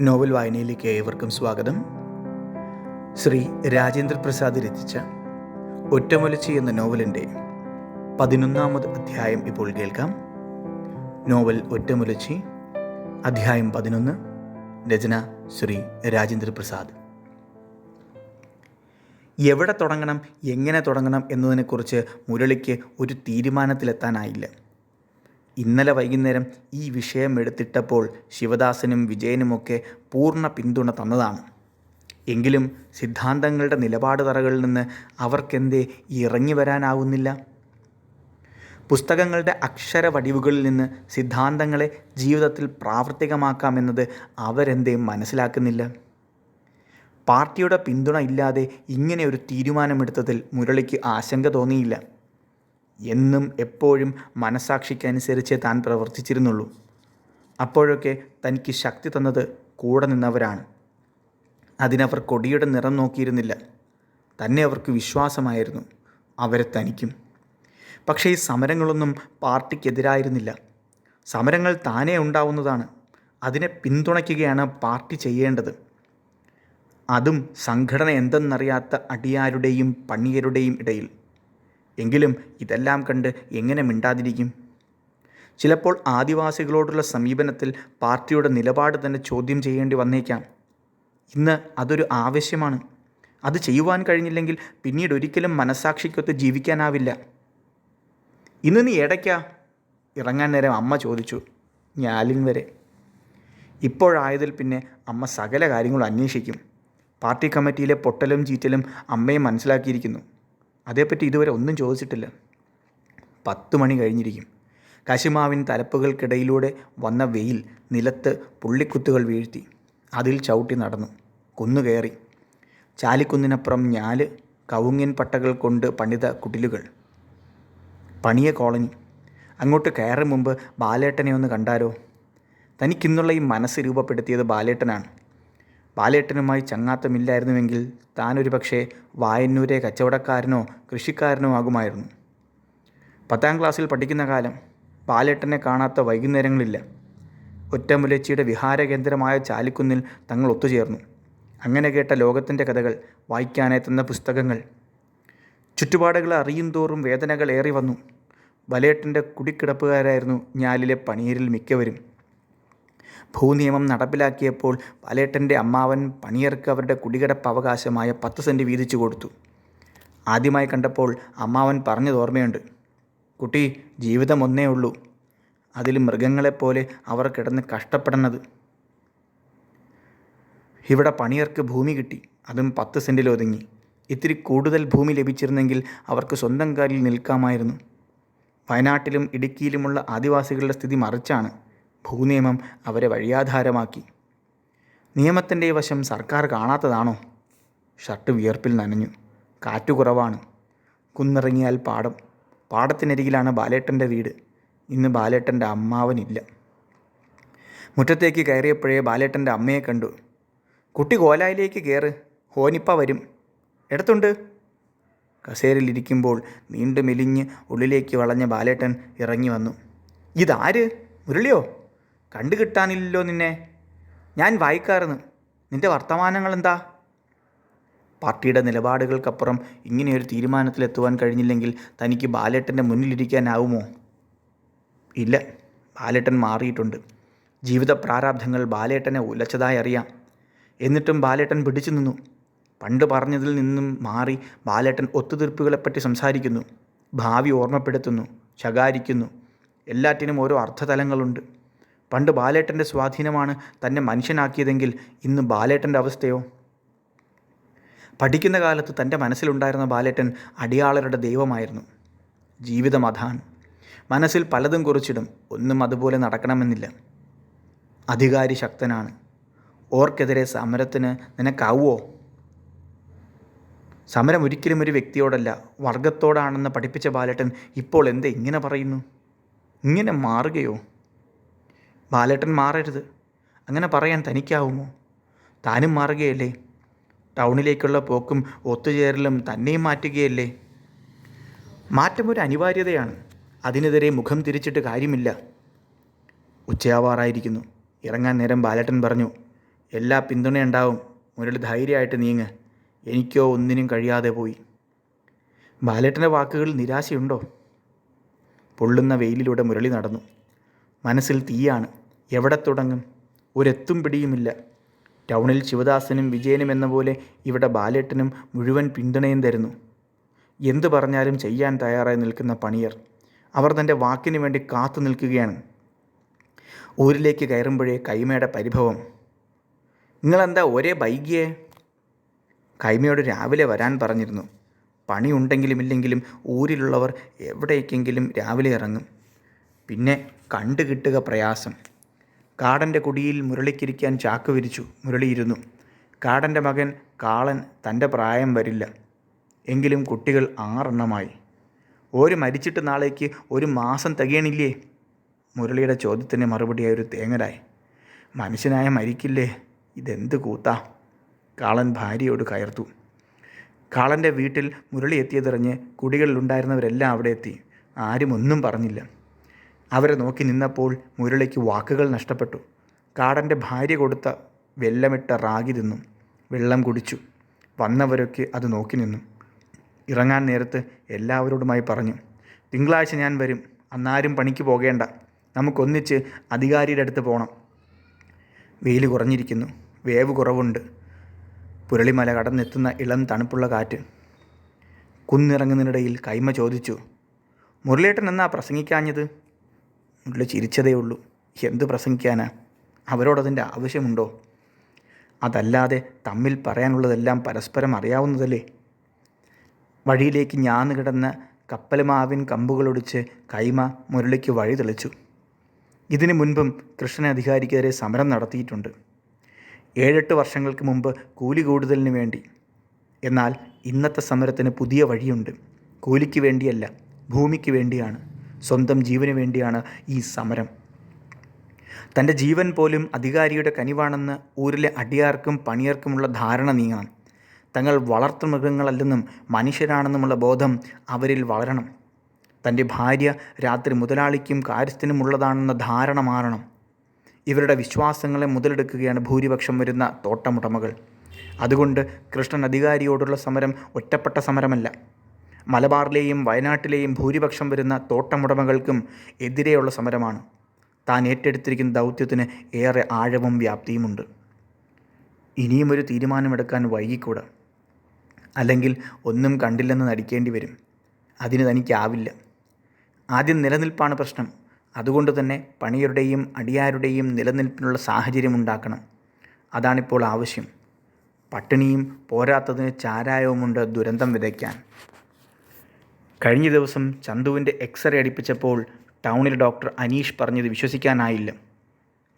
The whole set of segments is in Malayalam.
നോവൽ വായനയിലേക്ക് ഏവർക്കും സ്വാഗതം. ശ്രീ രാജേന്ദ്ര പ്രസാദ് രചിച്ച ഒറ്റമൊലച്ചി എന്ന നോവലിന്റെ പതിനൊന്നാമത് അധ്യായം ഇപ്പോൾ കേൾക്കാം. നോവൽ ഒറ്റമൊലച്ചി അധ്യായം പതിനൊന്ന് രചന ശ്രീ രാജേന്ദ്ര പ്രസാദ്. എവിടെ തുടങ്ങണം എങ്ങനെ തുടങ്ങണം എന്നതിനെക്കുറിച്ച് മുരളിക്ക് ഒരു തീരുമാനത്തിലെത്താനായില്ല. ഇന്നലെ വൈകുന്നേരം ഈ വിഷയം എടുത്തിട്ടപ്പോൾ ശിവദാസനും വിജയനുമൊക്കെ പൂർണ പിന്തുണ തന്നതാണ്. എങ്കിലും സിദ്ധാന്തങ്ങളുടെ നിലപാട് തറകളിൽ നിന്ന് അവർക്കെന്തേ ഇറങ്ങി വരാനാവുന്നില്ല? പുസ്തകങ്ങളുടെ അക്ഷരവടിവുകളിൽ നിന്ന് സിദ്ധാന്തങ്ങളെ ജീവിതത്തിൽ പ്രാവർത്തികമാക്കാമെന്നത് അവരെന്തേ മനസ്സിലാക്കുന്നില്ല? പാർട്ടിയുടെ പിന്തുണ ഇല്ലാതെ ഇങ്ങനെ ഒരു തീരുമാനമെടുത്തതിൽ മുരളിക്ക് ആശങ്ക തോന്നിയില്ല. എന്നും എപ്പോഴും മനസാക്ഷിക്കനുസരിച്ച് താൻ പ്രവർത്തിച്ചിരുന്നുള്ളൂ. അപ്പോഴൊക്കെ തനിക്ക് ശക്തി തന്നത് കൂടെ നിന്നവരാണ്. അതിനവർ കൊടിയുടെ നിറം നോക്കിയിരുന്നില്ല. തന്നെ അവർക്ക് വിശ്വാസമായിരുന്നു. അവരെ തനിക്കും. പക്ഷേ ഈ സമരങ്ങളൊന്നും പാർട്ടിക്കെതിരായിരുന്നില്ല. സമരങ്ങൾ താനേ ഉണ്ടാവുന്നതാണ്. അതിനെ പിന്തുണയ്ക്കുകയാണ് പാർട്ടി ചെയ്യേണ്ടത്. അതും സംഘടന എന്തെന്നറിയാത്ത അടിയാരുടെയും പണിയരുടെയും ഇടയിൽ. എങ്കിലും ഇതെല്ലാം കണ്ട് എങ്ങനെ മിണ്ടാതിരിക്കും? ചിലപ്പോൾ ആദിവാസികളോടുള്ള സമീപനത്തിൽ പാർട്ടിയുടെ നിലപാട് തന്നെ ചോദ്യം ചെയ്യേണ്ടി വന്നേക്കാം. ഇന്ന് അതൊരു ആവശ്യമാണ്. അത് ചെയ്യുവാൻ കഴിഞ്ഞില്ലെങ്കിൽ പിന്നീട് ഒരിക്കലും മനസാക്ഷിക്കൊത്ത് ജീവിക്കാനാവില്ല. ഇന്ന് നീ എടയ്ക്കാ? ഇറങ്ങാൻ നേരം അമ്മ ചോദിച്ചു. ഞാലിൻ വരെ. ഇപ്പോഴായതിൽ പിന്നെ അമ്മ സകല കാര്യങ്ങളും അന്വേഷിക്കും. പാർട്ടി കമ്മിറ്റിയിലെ പൊട്ടലും ചീറ്റലും അമ്മയെ മനസ്സിലാക്കിയിരിക്കുന്നു. അതേപ്പറ്റി ഇതുവരെ ഒന്നും ചോദിച്ചിട്ടില്ല. പത്ത് മണി കഴിഞ്ഞിരിക്കും. കശുമാവിൻ തലപ്പുകൾക്കിടയിലൂടെ വന്ന വെയിൽ നിലത്ത് പുള്ളിക്കുത്തുകൾ വീഴ്ത്തി. അതിൽ ചവിട്ടി നടന്നു. കുന്നുകയറി ചാലിക്കുന്നിനപ്പുറം ഞാൽ കവുങ്ങിൻ പട്ടകൾ കൊണ്ട് പണിത കുടിലുകൾ. പണിയ കോളനി. അങ്ങോട്ട് കയറും മുമ്പ് ബാലേട്ടനെ ഒന്ന് കണ്ടാലോ? തനിക്കിന്നുള്ള ഈ മനസ്സ് രൂപപ്പെടുത്തിയത് ബാലേട്ടനാണ്. ബാലേട്ടനുമായി ചങ്ങാത്തമില്ലായിരുന്നുവെങ്കിൽ താനൊരു പക്ഷേ വായന്നൂരെ കച്ചവടക്കാരനോ കൃഷിക്കാരനോ ആകുമായിരുന്നു. പത്താം ക്ലാസ്സിൽ പഠിക്കുന്ന കാലം ബാലേട്ടനെ കാണാത്ത വൈകുന്നേരങ്ങളില്ല. ഒറ്റമുലച്ചിയുടെ വിഹാരകേന്ദ്രമായ ചാലിക്കുന്നിൽ തങ്ങൾ ഒത്തുചേർന്നു. അങ്ങനെ കേട്ട ലോകത്തിന്റെ കഥകൾ വായിക്കാനെത്തുന്ന പുസ്തകങ്ങൾ. ചുറ്റുപാടുകൾ അറിയും തോറും വേദനകൾ ഏറി വന്നു ബലേട്ടന്റെ കുടിക്കിടപ്പുകാരായിരുന്നു ഞാലിലെ പണിയരിൽ മിക്കവരും. ഭൂനിയമം നടപ്പിലാക്കിയപ്പോൾ പലേട്ടന്റെ അമ്മാവൻ പണിയർക്ക് അവരുടെ കുടികിടപ്പ് അവകാശമായ പത്ത് സെന്റ് വീതിച്ചു കൊടുത്തു. ആദ്യമായി കണ്ടപ്പോൾ അമ്മാവൻ പറഞ്ഞത് ഓർമ്മയുണ്ട്. കുട്ടി ജീവിതം ഒന്നേ ഉള്ളൂ. അതിൽ മൃഗങ്ങളെപ്പോലെ അവർ കിടന്ന് കഷ്ടപ്പെടുന്നത് ഇവിടെ പണിയർക്ക് ഭൂമി കിട്ടി. അതും പത്ത് സെന്റിൽ ഒതുങ്ങി. ഇത്തിരി കൂടുതൽ ഭൂമി ലഭിച്ചിരുന്നെങ്കിൽ അവർക്ക് സ്വന്തം കാലിൽ നിൽക്കാമായിരുന്നു. വയനാട്ടിലും ഇടുക്കിയിലുമുള്ള ആദിവാസികളുടെ സ്ഥിതി മറിച്ചാണ്. ഭൂനിയമം അവരെ വഴിയാധാരമാക്കി. നിയമത്തിന്റെ വശം സർക്കാർ കാണാത്തതാണോ? ഷർട്ട് വിയർപ്പിൽ നനഞ്ഞു. കാറ്റു കുറവാണ്. കുന്നിറങ്ങിയാൽ പാടം. പാടത്തിനരികിലാണ് ബാലേട്ടന്റെ വീട്. ഇന്ന് ബാലേട്ടന്റെ അമ്മാവനില്ല. മുറ്റത്തേക്ക് കയറിയപ്പോഴേ ബാലേട്ടന്റെ അമ്മയെ കണ്ടു. കുട്ടി കോലായിലേക്ക് കയറ് ഹോനിപ്പ വരും. എടുത്തുണ്ട്. കസേരയിലിരിക്കുമ്പോൾ നീണ്ടു മെലിഞ്ഞ് ഉള്ളിലേക്ക് വളഞ്ഞ ബാലേട്ടൻ ഇറങ്ങി വന്നു. ഇതാര്? മുരളിയോ? കണ്ടു കിട്ടാനില്ലല്ലോ നിന്നെ. ഞാൻ വായിക്കാറുന്നു. നിന്റെ വർത്തമാനങ്ങൾ എന്താ പാർട്ടിയുടെ നിലപാടുകൾക്കപ്പുറം ഇങ്ങനെയൊരു തീരുമാനത്തിലെത്തുവാൻ കഴിഞ്ഞില്ലെങ്കിൽ തനിക്ക് ബാലേട്ടന്റെ മുന്നിലിരിക്കാനാവുമോ? ഇല്ല. ബാലേട്ടൻ മാറിയിട്ടുണ്ട്. ജീവിത പ്രാരാബ്ധങ്ങൾ ബാലേട്ടനെ ഉലച്ചതായി അറിയാം. എന്നിട്ടും ബാലേട്ടൻ പിടിച്ചു നിന്നു. പണ്ട് പറഞ്ഞതിൽ നിന്നും മാറി ബാലേട്ടൻ ഒത്തുതീർപ്പുകളെപ്പറ്റി സംസാരിക്കുന്നു. ഭാവി ഓർമ്മപ്പെടുത്തുന്നു. ശകാരിക്കുന്നു. എല്ലാറ്റിനും ഓരോ അർത്ഥതലങ്ങളുണ്ട്. പണ്ട് ബാലേട്ടന്റെ സ്വാധീനമാണ് തന്നെ മനുഷ്യനാക്കിയതെങ്കിൽ ഇന്ന് ബാലേട്ടന്റെ അവസ്ഥയോ? പഠിക്കുന്ന കാലത്ത് തന്റെ മനസ്സിലുണ്ടായിരുന്ന ബാലേട്ടൻ അടിയാളരുടെ ദൈവമായിരുന്നു. ജീവിതം അതാണ്. മനസ്സിൽ പലതും കുറിച്ചിടും. ഒന്നും അതുപോലെ നടക്കണമെന്നില്ല. അധികാരി ശക്തനാണ്. ഓർക്കെതിരെ സമരത്തിന് നിനക്കാവോ? സമരം ഒരിക്കലും ഒരു വ്യക്തിയോടല്ല. വർഗത്തോടാണെന്ന് പഠിപ്പിച്ച ബാലേട്ടൻ ഇപ്പോൾ എന്ത് ഇങ്ങനെ പറയുന്നു? ഇങ്ങനെ മാറുകയോ? ബാലേട്ടൻ മാറരുത്. അങ്ങനെ പറയാൻ തനിക്കാവുമോ? താനും മാറുകയല്ലേ? ടൗണിലേക്കുള്ള പോക്കും ഒത്തുചേരലും തന്നെയും മാറ്റുകയല്ലേ? മാറ്റം ഒരു അനിവാര്യതയാണ്. അതിനെതിരെ മുഖം തിരിച്ചിട്ട് കാര്യമില്ല. ഉച്ചയാവാറായിരിക്കുന്നു. ഇറങ്ങാൻ നേരം ബാലേട്ടൻ പറഞ്ഞു എല്ലാ പിന്തുണയുണ്ടാവും. മുരളി ധൈര്യമായിട്ട് നീങ്ങ്. എനിക്കോ ഒന്നിനും കഴിയാതെ പോയി. ബാലേട്ടന്റെ വാക്കുകളിൽ നിരാശയുണ്ടോ? പൊള്ളുന്ന വെയിലിലൂടെ മുരളി നടന്നു. മനസ്സിൽ തീയാണ്. എവിടെ തുടങ്ങും? ഒരെത്തും പിടിയുമില്ല. ടൗണിൽ ശിവദാസനും വിജയനും എന്ന പോലെ ഇവിടെ ബാലേട്ടനും മുഴുവൻ പിന്തുണയും തരുന്നു. എന്തു പറഞ്ഞാലും ചെയ്യാൻ തയ്യാറായി നിൽക്കുന്ന പണിയർ. അവർ തന്റെ വാക്കിന് വേണ്ടി കാത്തു നിൽക്കുകയാണ്. ഊരിലേക്ക് കയറുമ്പോഴേ കൈമയുടെ പരിഭവം. നിങ്ങളെന്താ ഒരേ ബൈകിയേ? കൈമയോട് രാവിലെ വരാൻ പറഞ്ഞിരുന്നു. പണിയുണ്ടെങ്കിലും ഇല്ലെങ്കിലും ഊരിലുള്ളവർ എവിടേക്കെങ്കിലും രാവിലെ ഇറങ്ങും. പിന്നെ കണ്ടു കിട്ടുക പ്രയാസം. കാടന്റെ കുടിയിൽ മുരളിക്കിരിക്കാൻ ചാക്ക് വിരിച്ചു. മുരളിയിരുന്നു. കാടന്റെ മകൻ കാളൻ തന്റെ പ്രായം വരില്ല. എങ്കിലും കുട്ടികൾ ആറെണ്ണമായി. ഒരു മരിച്ചിട്ട് നാളേക്ക് ഒരു മാസം തികയണില്ലേ? മുരളിയുടെ ചോദ്യത്തിന് മറുപടിയായി ഒരു തേങ്ങരായി മനുഷ്യനായ മരിക്കില്ലേ? ഇതെന്ത് കൂത്താ? കാളൻ ഭാര്യയോട് കയർത്തു. കാളന്റെ വീട്ടിൽ മുരളി എത്തിയതറിഞ്ഞ് കുടികളിലുണ്ടായിരുന്നവരെല്ലാം അവിടെ എത്തി. ആരും ഒന്നും പറഞ്ഞില്ല. അവരെ നോക്കി നിന്നപ്പോൾ മുരളിക്ക് വാക്കുകൾ നഷ്ടപ്പെട്ടു. കാടന്റെ ഭാര്യ കൊടുത്ത വെല്ലമിട്ട റാഗി തിന്നു. വെള്ളം കുടിച്ചു. വന്നവരൊക്കെ അത് നോക്കി നിന്നു. ഇറങ്ങാൻ നേരത്ത് എല്ലാവരോടുമായി പറഞ്ഞു തിങ്കളാഴ്ച ഞാൻ വരും. അന്നാരും പണിക്ക് പോകേണ്ട. നമുക്കൊന്നിച്ച് അധികാരിയുടെ അടുത്ത് പോകണം വെയിൽ കുറഞ്ഞിരിക്കുന്നു. വേവ് കുറവുണ്ട്. പുരളിമല കടന്നെത്തുന്ന ഇളം തണുപ്പുള്ള കാറ്റ്. കുന്നിറങ്ങുന്നതിനിടയിൽ കൈമ ചോദിച്ചു മുരളിയേട്ടൻ എന്നാ പ്രസംഗിക്കാഞ്ഞത്? മുരളി ചിരിച്ചതേ ഉള്ളൂ. എന്ത് പ്രസംഗിക്കാനാ? അവരോടതിന്റെ ആവശ്യമുണ്ടോ? അതല്ലാതെ തമ്മിൽ പറയാനുള്ളതെല്ലാം പരസ്പരം അറിയാവുന്നതല്ലേ? വഴിയിലേക്ക് ഞാൻ കിടന്ന കപ്പലുമാവിൻ കമ്പുകളൊടിച്ച് കൈമ മുരളിക്ക് വഴി തെളിച്ചു. ഇതിനു മുൻപും കൃഷ്ണൻ അധികാരിക്കെതിരെ സമരം നടത്തിയിട്ടുണ്ട്. ഏഴെട്ട് വർഷങ്ങൾക്ക് മുമ്പ് കൂലി കൂടുതലിന് വേണ്ടി. എന്നാൽ ഇന്നത്തെ സമരത്തിന് പുതിയ വഴിയുണ്ട്. കൂലിക്ക് വേണ്ടിയല്ല ഭൂമിക്ക് വേണ്ടിയാണ്. സ്വന്തം ജീവന് വേണ്ടിയാണ് ഈ സമരം. തന്റെ ജീവൻ പോലും അധികാരിയുടെ കനിവാണെന്ന് ഊരിലെ അടിയാർക്കും പണിയർക്കുമുള്ള ധാരണ നീങ്ങണം. തങ്ങൾ വളർത്തു മൃഗങ്ങളല്ലെന്നും മനുഷ്യരാണെന്നുമുള്ള ബോധം അവരിൽ വളരണം. തന്റെ ഭാര്യ രാത്രി മുതലാളിക്കും കാര്യസ്ഥനുമുള്ളതാണെന്ന ധാരണ മാറണം. ഇവരുടെ വിശ്വാസങ്ങളെ മുതലെടുക്കുകയാണ് ഭൂരിപക്ഷം വരുന്ന തോട്ടമുടമകൾ. അതുകൊണ്ട് കൃഷ്ണൻ അധികാരിയോടുള്ള സമരം ഒറ്റപ്പെട്ട സമരമല്ല. മലബാറിലെയും വയനാട്ടിലെയും ഭൂരിപക്ഷം വരുന്ന തോട്ടമുടമകൾക്കും എതിരെയുള്ള സമരമാണ്. താൻ ഏറ്റെടുത്തിരിക്കുന്ന ദൗത്യത്തിന് ഏറെ ആഴവും വ്യാപ്തിയുമുണ്ട്. ഇനിയും ഒരു തീരുമാനമെടുക്കാൻ വൈകിക്കൂടാ. അല്ലെങ്കിൽ ഒന്നും കണ്ടില്ലെന്ന് നടിക്കേണ്ടി വരും. അതിന് തനിക്കാവില്ല. ആദ്യം നിലനിൽപ്പാണ് പ്രശ്നം. അതുകൊണ്ട് തന്നെ പണിയരുടെയും അടിയാരുടെയും നിലനിൽപ്പിനുള്ള സാഹചര്യം ഉണ്ടാക്കണം. അതാണിപ്പോൾ ആവശ്യം. പട്ടിണിയും പോരാത്തതിന് ചാരായവുമുണ്ട് ദുരന്തം വിതയ്ക്കാൻ. കഴിഞ്ഞ ദിവസം ചന്തുവിന്റെ എക്സ്റേ അടിപ്പിച്ചപ്പോൾ ടൗണിൽ ഡോക്ടർ അനീഷ് പറഞ്ഞത് വിശ്വസിക്കാനായില്ല.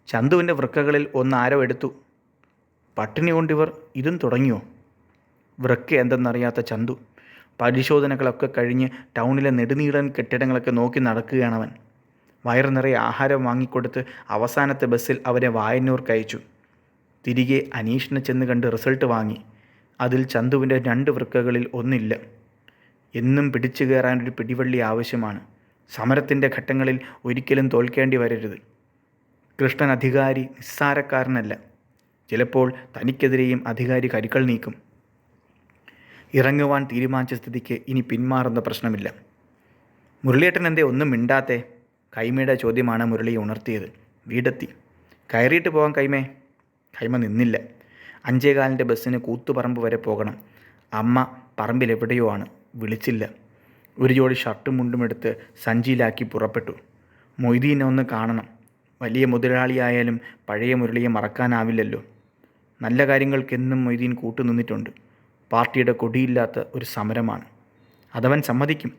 ചന്തുവിന്റെ വൃക്കകളിൽ ഒന്ന് ആരോ എടുത്തു. പട്ടിണി കൊണ്ടിവർ ഇതും തുടങ്ങിയോ? വൃക്ക എന്തെന്നറിയാത്ത ചന്തു. പരിശോധനകളൊക്കെ കഴിഞ്ഞ് ടൗണിലെ നെടുനീളൻ കെട്ടിടങ്ങളൊക്കെ നോക്കി നടക്കുകയാണവൻ. വയറു നിറയെ ആഹാരം വാങ്ങിക്കൊടുത്ത് അവസാനത്തെ ബസ്സിൽ അവരെ വായന്നൂർക്ക് അയച്ചു. തിരികെ അനീഷിനെ ചെന്ന് കണ്ട് റിസൾട്ട് വാങ്ങി. അതിൽ ചന്തുവിന്റെ രണ്ട് വൃക്കകളിൽ ഒന്നില്ല. എന്നും പിടിച്ചു ഒരു പിടിവള്ളി ആവശ്യമാണ്. സമരത്തിന്റെ ഘട്ടങ്ങളിൽ ഒരിക്കലും തോൽക്കേണ്ടി വരരുത്. കൃഷ്ണൻ അധികാരി നിസ്സാരക്കാരനല്ല. ചിലപ്പോൾ തനിക്കെതിരെയും അധികാരി കരുക്കൾ നീക്കും. ഇറങ്ങുവാൻ തീരുമാനിച്ച സ്ഥിതിക്ക് ഇനി പിന്മാറുന്ന പ്രശ്നമില്ല. മുരളിയേട്ടൻ എന്തേ ഒന്നും മിണ്ടാത്തെ? കൈമയുടെ ചോദ്യമാണ് മുരളി ഉണർത്തിയത്. വീടെത്തി. കയറിയിട്ട് പോകാൻ കൈമേ. കൈമ നിന്നില്ല. അഞ്ചേകാലിന്റെ ബസ്സിന് കൂത്തുപറമ്പ് വരെ പോകണം. അമ്മ പറമ്പിലെവിടെയോ ആണ്. വിളിച്ചില്ല. ഒരു ജോഡി ഷർട്ടും മുണ്ടും എടുത്ത് സഞ്ചിയിലാക്കി പുറപ്പെട്ടു. മൊയ്തീനെ ഒന്ന് കാണണം. വലിയ മുതലാളിയായാലും പഴയ മുരളിയെ മറക്കാനാവില്ലല്ലോ. നല്ല കാര്യങ്ങൾക്കെന്നും മൊയ്തീൻ കൂട്ടുനിന്നിട്ടുണ്ട്. പാർട്ടിയുടെ കൊടിയില്ലാത്ത ഒരു സമരമാണ്. അതവൻ സമ്മതിക്കും.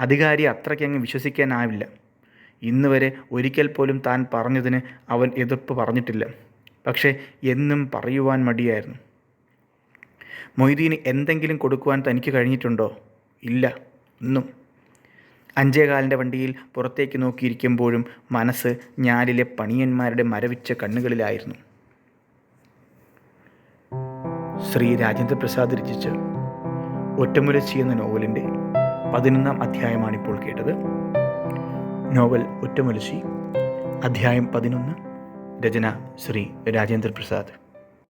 അധികാരി അത്രയ്ക്കങ്ങ് വിശ്വസിക്കാനാവില്ല. ഇന്ന് വരെ ഒരിക്കൽ പോലും താൻ പറഞ്ഞതിന് അവൻ എതിർപ്പ് പറഞ്ഞിട്ടില്ല. പക്ഷേ എന്നും പറയുവാൻ മടിയായിരുന്നു. മൊയ്തീന് എന്തെങ്കിലും കൊടുക്കുവാൻ തനിക്ക് കഴിഞ്ഞിട്ടുണ്ടോ? ഇല്ല. ഒന്നും അഞ്ചേകാലിന്റെ വണ്ടിയിൽ പുറത്തേക്ക് നോക്കിയിരിക്കുമ്പോഴും മനസ്സ് ഞാലിലെ പണിയന്മാരുടെ മരവിച്ച കണ്ണുകളിലായിരുന്നു. ശ്രീ രാജേന്ദ്ര പ്രസാദ് രചിച്ച് ഒറ്റമുലച്ചി എന്ന നോവലിന്റെ പതിനൊന്നാം അധ്യായമാണിപ്പോൾ കേട്ടത്. നോവൽ ഒറ്റമുലച്ചി അധ്യായം പതിനൊന്ന് രചന ശ്രീ രാജേന്ദ്ര പ്രസാദ്.